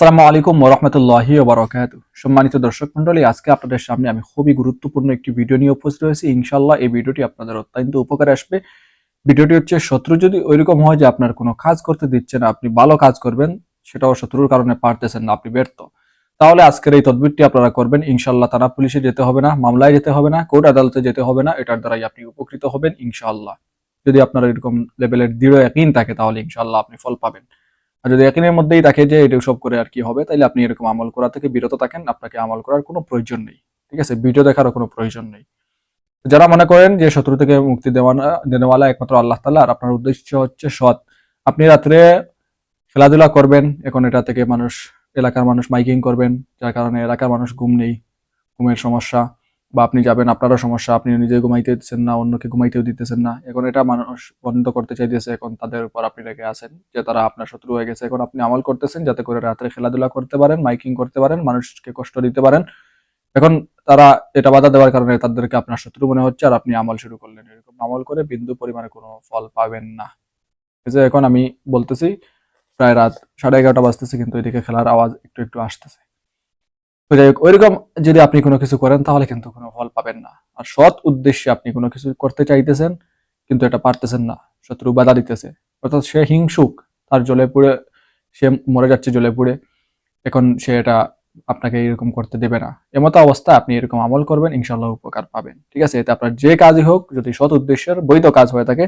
সালামু আলাইকুম ওরহমতুল্লাহি ওবরাকাতু সম্মানিত দর্শক মন্ডলী আজকে আপনাদের সামনে আমি খুবই গুরুত্বপূর্ণ একটি ভিডিও নিয়ে উপস্থিত হয়েছি। ইনশাল্লাহ এই ভিডিওটি আপনাদের অত্যন্ত উপকারে আসবে। ভিডিওটি হচ্ছে, শত্রু যদি ওইরকম হয় যে আপনার কোনো কাজ করতে দিচ্ছে না, আপনি ভালো কাজ করবেন, সেটাও শত্রুর কারণে পারতেছেন না, আপনি ব্যর্থ। তাহলে আজকের এই তদবিরটি আপনারা করবেন। ইনশাল্লাহ থানা পুলিশে যেতে হবে না, মামলায় যেতে হবে না, কোর্ট আদালতে যেতে হবে না, এটার দ্বারাই আপনি উপকৃত হবেন ইনশাল্লাহ যদি আপনার এরকম লেভেলের দৃঢ় একই থাকে, তাহলে ইনশাল্লাহ আপনি ফল পাবেন। আর যদি একদিনের মধ্যেই থাকে যে এটা সব করে আর কি হবে তাহলে আপনি এরকম আমল করা থেকে বিরত থাকেন, আপনাকে আমল করার কোনো প্রয়োজন নেই। ঠিক আছে? ভিডিও দেখারও কোনো প্রয়োজন নেই। যারা মনে করেন যে শত্রু থেকে মুক্তি দেওয়ানা, দেওয়ালা একমাত্র আল্লাহ তাল্লাহ আর আপনার উদ্দেশ্য হচ্ছে সৎ, আপনি রাত্রে খেলাধুলা করবেন, এখন এটা থেকে মানুষ, এলাকার মানুষ মাইকিং করবেন, যার কারণে এলাকার মানুষ ঘুম নেই, ঘুমের সমস্যা। বা আপনি যাবেন, আপনারও সমস্যা, আপনি নিজে ঘুমাইতে দিচ্ছেন না, অন্যকে ঘুমাইতেও দিতেছেন না। এখন এটা মানুষ বন্ধ করতে চাইতেছে, এখন তাদের উপর আপনি রেখে আছেন যে তারা আপনার শত্রু হয়ে গেছে। এখন আপনি আমল করতেছেন যাতে করে রাত্রে খেলাধুলা করতে পারেন, মাইকিং করতে পারেন, মানুষকে কষ্ট দিতে পারেন। এখন তারা এটা বাধা দেওয়ার কারণে তাদেরকে আপনার শত্রু মনে হচ্ছে আর আপনি আমল শুরু করলেন। এরকম আমল করে বিন্দু পরিমাণে কোনো ফল পাবেন না। এই যে এখন আমি বলতেছি, প্রায় রাত সাড়ে এগারোটা বাজতেছে কিন্তু এদিকে খেলার আওয়াজ একটু একটু আসতেছে। তো যাই হোক, ওইরকম যদি আপনি কোনো কিছু করেন, তাহলে কিন্তু কোনো ফল পাবেন না। আর সৎ উদ্দেশ্যে আপনি কোনো কিছু করতে চাইতেছেন, কিন্তু এটা পারতেছেন না। শত্রু বাধা দিতেছে। অর্থাৎ সে হিংসুক, তার জলে পুড়ে, সে মরে যাচ্ছে জলে পুড়ে, এখন সে এটা আপনাকে এরকম করতে দেবে না। এমতো অবস্থা আপনি এরকম আমল করবেন ইনশাল্লাহ উপকার পাবেন। ঠিক আছে? এতে আপনার যে কাজই হোক, যদি সৎ উদ্দেশ্যের বৈধ কাজ হয়ে থাকে,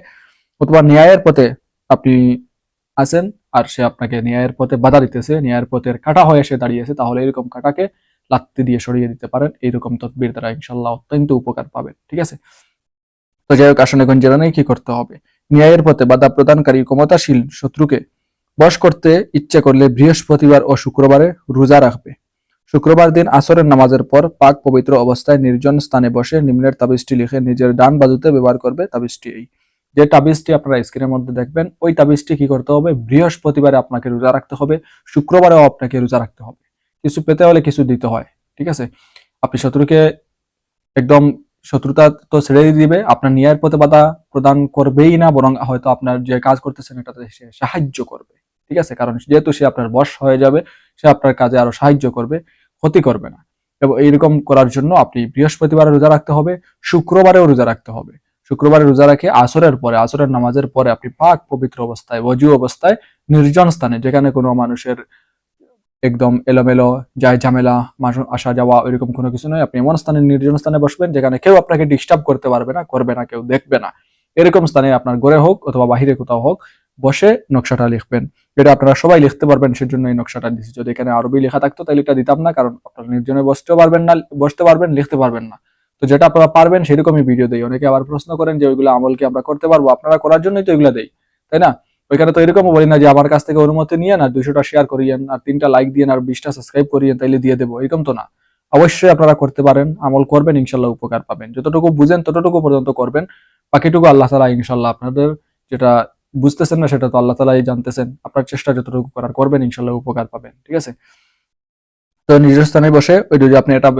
অথবা ন্যায়ের পথে আপনি আছেন, আর সে আপনাকে ন্যায়ের পথে বাধা দিতেছে, ন্যায়ের পথের কাটা হয়ে সে দাঁড়িয়েছে তাহলে এরকম কাটাকে লাত্তি দিয়ে সরিয়ে দিতে পারেন, এইরকম তদবির দ্বারা ইনশাল্লাহ অত্যন্ত উপকার পাবেন, ঠিক আছে? তো যাই হোক আসলে এখন নেই কি করতে হবে। ন্যায়ের পথে বাধা প্রদানকারী ক্ষমতাশীল শত্রুকে বশ করতে ইচ্ছে করলে বৃহস্পতিবার ও শুক্রবারে রোজা রাখবে। শুক্রবার দিন আসরের নামাজের পর পাক পবিত্র অবস্থায় নির্জন স্থানে বসে নিম্নের তাবিজটি লিখে নিজের ডান বাজুতে ব্যবহার করবে তাবিজটি এই। যে তাবিজটি আপনারা স্ক্রিনের মধ্যে দেখবেন, ওই তাবিজটি কি করতে হবে? বৃহস্পতিবারে আপনাকে রোজা রাখতে হবে, শুক্রবারেও আপনাকে রোজা রাখতে হবে। কিছু পেতে হলে কিছু দিতে হয়, ঠিক আছে? আপনি শত্রুকে একদম শত্রুতা তো ছেড়ে দিবে, আপনার ন্যায়ের পথে বাধা প্রদান করবেই না, বরং হয়তো আপনার যে কাজ করতেছেন এটাতে সে সাহায্য করবে, ঠিক আছে? কারণ যেহেতু সে আপনার বশ হয়ে যাবে, সে আপনার কাজে আরও সাহায্য করবে, ক্ষতি করবে না। এবং এইরকম করার জন্য আপনি বৃহস্পতিবারে রোজা রাখতে হবে, শুক্রবারেও রোজা রাখতে হবে। শুক্রবারে রোজা রাখে আসরের পরে, আসরের নামাজের পরে আপনি পাক পবিত্র অবস্থায়, অজু অবস্থায় নির্জন স্থানে, যেখানে কোনো মানুষের একদম এলোমেলো, যায় ঝামেলা আসা যাওয়া, এরকম কোনো কিছু নয়। আপনি এমন স্থানে, নির্জন স্থানে বসবেন যেখানে কেউ আপনাকে ডিস্টার্ব করতে পারবে না, করবে না, কেউ দেখবে না। এরকম স্থানে আপনার ঘরে হোক অথবা বাহিরে কোথাও হোক, বসে নকশাটা লিখবেন। এটা আপনারা সবাই লিখতে পারবেন, সেজন্য এই নকশাটা দিচ্ছি যদি এখানে আরবি লেখা থাকতো, তাহলে এটা দিতাম না, কারণ আপনারা নির্জনে বসতেও পারবেন না, বসতে পারবেন, লিখতে পারবেন না। তো যেটা আপনারা পারবেন, সেরকমই ভিডিও দেই। অনেকে আবার প্রশ্ন করেন যে, ওইগুলো আমল কি আমরা করতে পারব? আপনারা করার জন্যই তো এগুলো দেই, তাই না? ওইখানে তো এরকম বলি না যে আমার কাছ থেকে অনুমতি নিয়ে না দুইশোটা শেয়ার করিয়েন, আর তিনটা লাইক দিয়ে আর বিশটা সাবস্ক্রাইব করিয়েন, তাইলে দিয়ে দেবো, এরকম তো না। অবশ্যই আপনারা করতে পারেন, আমল করবেন, ইনশাল্লাহ উপকার পাবেন। যতটুকু বুঝেন ততটুকু পর্যন্ত করবেন। বাকিটুকু আল্লাহ তালা ইনশাল্লাহ আপনাদের যেটা বুঝতেছেন না সেটা তো আল্লাহ তালাই জানতেছেন। আপনার চেষ্টা যতটুকু করার করবেন, ইনশাল্লাহ উপকার পাবেন, ঠিক আছে? তো নিজের স্থানে বসে ওই যদি আপনি এটা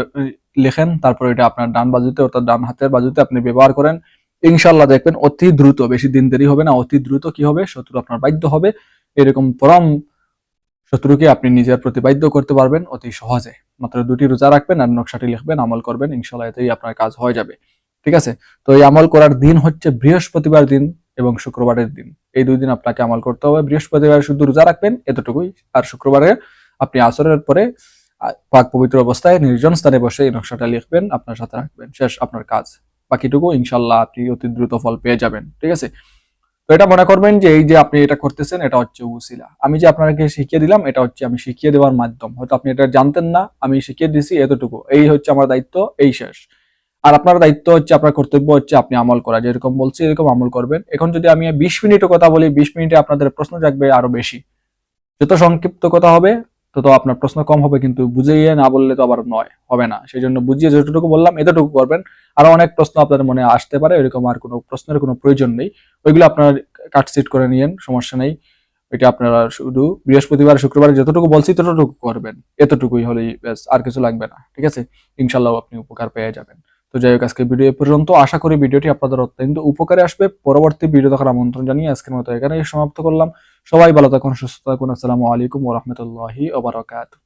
লেখেন, তারপর এটা আপনার ডান বাজুতে অর্থাৎ ডান হাতের বাজুতে আপনি ব্যবহার করেন। ইনশাল্লাহ দেখবেন অতি দ্রুত, বেশি দিন দেরি হবে না, অতি দ্রুত কি হবে? শত্রু আপনার বাধ্য হবে। এরকম পরম শত্রুকে আপনি নিজের প্রতি বাধ্য করতে পারবেন অতি সহজে। মাত্র দুটি রোজা রাখবেন আর নকশাটি লিখবেন, আমল করবেন ইনশাল্লাহ এতেই আপনার কাজ হয়ে যাবে। ঠিক আছে? তো এই আমল করার দিন হচ্ছে বৃহস্পতিবার দিন এবং শুক্রবারের দিন। এই দুই দিন আপনাকে আমল করতে হবে। বৃহস্পতিবার শুধু রোজা রাখবেন, এতটুকুই। আর শুক্রবারে আপনি আসরের পরে পাক পবিত্র অবস্থায় নির্জন স্থানে বসে এই নকশাটা লিখবেন, আপনার সাথে রাখবেন। শেষ আপনার কাজ। বাকিটুকু ইনশাল্লাহ আপনি অতি দ্রুত ফল পেয়ে যাবেন, ঠিক আছে? তো এটা মনে করবেন যে এই যে আপনি এটা করতেছেন, এটা হচ্ছে উসিলা। আমি যে আপনাকে শিখিয়ে দিলাম, এটা হচ্ছে আমি শিখিয়ে দেওয়ার মাধ্যম। হয়তো আপনি এটা জানতেন না, আমি শিখিয়ে দিছি এতটুকু। এই হচ্ছে আমার দায়িত্ব, এই শেষ। আর আপনার দায়িত্ব হচ্ছে, আপনার কর্তব্য হচ্ছে আপনি আমল করা। যেরকম বলছি, এরকম আমল করবেন। এখন যদি আমি বিশ মিনিটও কথা বলি, বিশ মিনিটে আপনাদের প্রশ্ন জাগবে আরও বেশি। যত সংক্ষিপ্ত কথা হবে তত আপনার প্রশ্ন কম হবে, কিন্তু বুঝিয়ে না বললে তো আবার নয়, হবে না। সেই জন্য বুঝিয়ে যতটুকু বললাম, এতটুকু করবেন। আরও অনেক প্রশ্ন আপনাদের মনে আসতে পারে, এরকম আর কোনো প্রশ্নের কোনো প্রয়োজন নেই। ওইগুলো আপনারা কাটসিট করে নিয়েন, সমস্যা নেই। এটা আপনারা শুধু বৃহস্পতিবার, শুক্রবার যতটুকু বলছি ততটুকু করবেন। এতটুকুই হলেই ব্যাস, আর কিছু লাগবে না, ঠিক আছে? ইনশাল্লাহ আপনি উপকার পেয়ে যাবেন। তো যাই হোক আজকে ভিডিও পর্যন্ত। আশা করি ভিডিওটি আপনাদের অত্যন্ত উপকারে আসবে। পরবর্তী ভিডিও দেখার আমন্ত্রণ জানিয়ে আজকের মতো এখানে সমাপ্ত করলাম। সবাই ভালো থাকুন, সুস্থ থাকুন। আসসালামু আলাইকুম ওরহমতুল্লাহি ওবরাকাতু